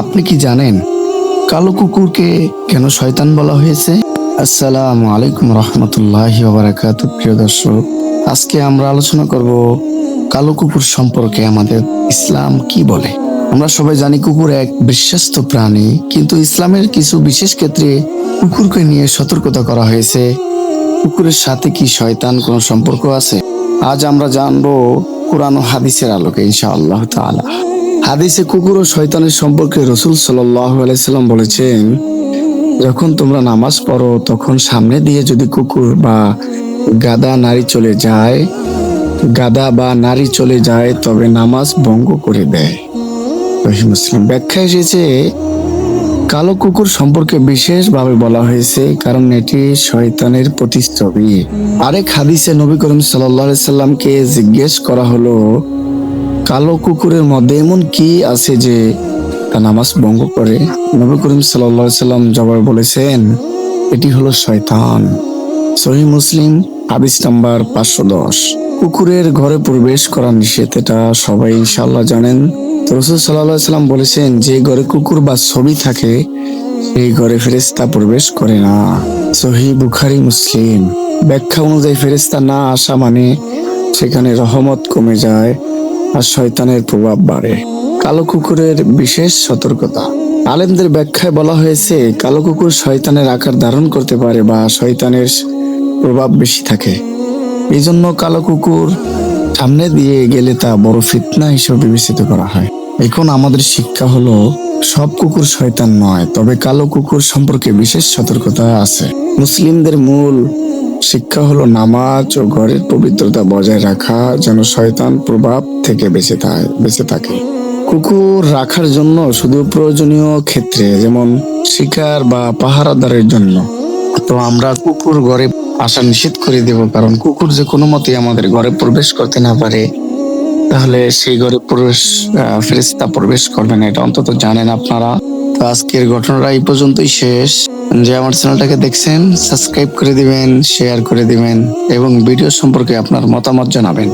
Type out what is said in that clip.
আপনি কি জানেন কালো কুকুরকে কেন শয়তান বলা হয়েছে? আসসালামু আলাইকুম রহমতুল্লাহ বারাকাত প্রিয় দর্শক। আজকে আমরা আলোচনা করব কালো কুকুর সম্পর্কে আমাদের ইসলাম কি বলে। আমরা সবাই জানি কুকুর এক বিশ্বস্ত প্রাণী, কিন্তু ইসলামের কিছু বিশেষ ক্ষেত্রে কুকুরকে নিয়ে সতর্কতা করা হয়েছে। কুকুরের সাথে কি শয়তান কোনো সম্পর্ক আছে? আজ আমরা জানব কোরআন হাদিসের আলোকে, ইনশাআল্লাহ তাআলা। হাদিসে কুকুর ও শয়তানের সম্পর্কে রসুল আলাইসাল্লাম বলেছেন, যখন তোমরা নামাজ পড়ো, তখন সামনে দিয়ে যদি কুকুর বা গাদা নারী চলে যায়, গাদা বা নারী চলে যায়, তবে নামাজ ভঙ্গ করে দেয়। মুসলিম। ব্যাখ্যা এসেছে, কালো কুকুর সম্পর্কে বিশেষভাবে বলা হয়েছে, কারণ এটি শয়তানের প্রতিচ্ছবি। আরেক হাদিসে নবী করিম সাল্লামকে জিজ্ঞেস করা হলো কালো কুকুরের মধ্যে এমন কি আছে যে তা নামাজ ভঙ্গ করে? নবী করিম সাল্লাম জবাব বলেছেন, এটি হলো শয়তান। সহি মুসলিম, হাদিস নাম্বার পাঁচশো দশ। কুকুরের ঘরে প্রবেশ করা নিষেধ, এটা সবাই ইনশাল্লাহ জানেন। তো রসুল সাল্লাহ সাল্লাম বলেছেন, যে ঘরে কুকুর বা ছবি থাকে, সেই ঘরে ফেরেস্তা প্রবেশ করে না। সহি বুখারি, মুসলিম। ব্যাখ্যা অনুযায়ী ফেরেস্তা না আসা মানে সেখানে রহমত কমে যায়। আর শয়তানের প্রভাব বাড়ে। কালো কুকুরের বিশেষ সতর্কতা। আলেমদের ব্যাখ্যায় বলা হয়েছে, কালো কুকুর শয়তানের আকার ধারণ করতে পারে বা শয়তানের প্রভাব বেশি থাকে। এই জন্য কালো কুকুর সামনে দিয়ে গেলে তা বড় ফিতনা হিসেবে বিবেচিত করা হয়। এখন আমাদের শিক্ষা হলো, সব কুকুর শয়তান নয়, তবে কালো কুকুর সম্পর্কে বিশেষ সতর্কতা আছে। মুসলিমদের মূল শিক্ষা হলো নামাজ ও ঘরের পবিত্রতা বজায় রাখা যেন শয়তান প্রভাব থেকে বেঁচে থাকে বেঁচে থাকে। কুকুর রাখার জন্য শুধু প্রয়োজনীয় ক্ষেত্রে যেমন শিকার বা পাহারাদারের জন্য। তো আমরা কুকুর ঘরে আসা নিষেধ করে দেব কারণ কুকুর যে কোনো মতে আমাদের ঘরে প্রবেশ করতে না পারে। তাহলে সেই ঘরে প্রবেশ আহ, ফেরেশতা প্রবেশ করবে না এটা অন্তত জানেন আপনারা। তো আজকের ঘটনাটা এই পর্যন্তই শেষ। যে আমার চ্যানেলটাকে দেখছেন সাবস্ক্রাইব করে দিবেন শেয়ার করে দিবেন, এবং ভিডিও সম্পর্কে আপনার মতামত জানাবেন।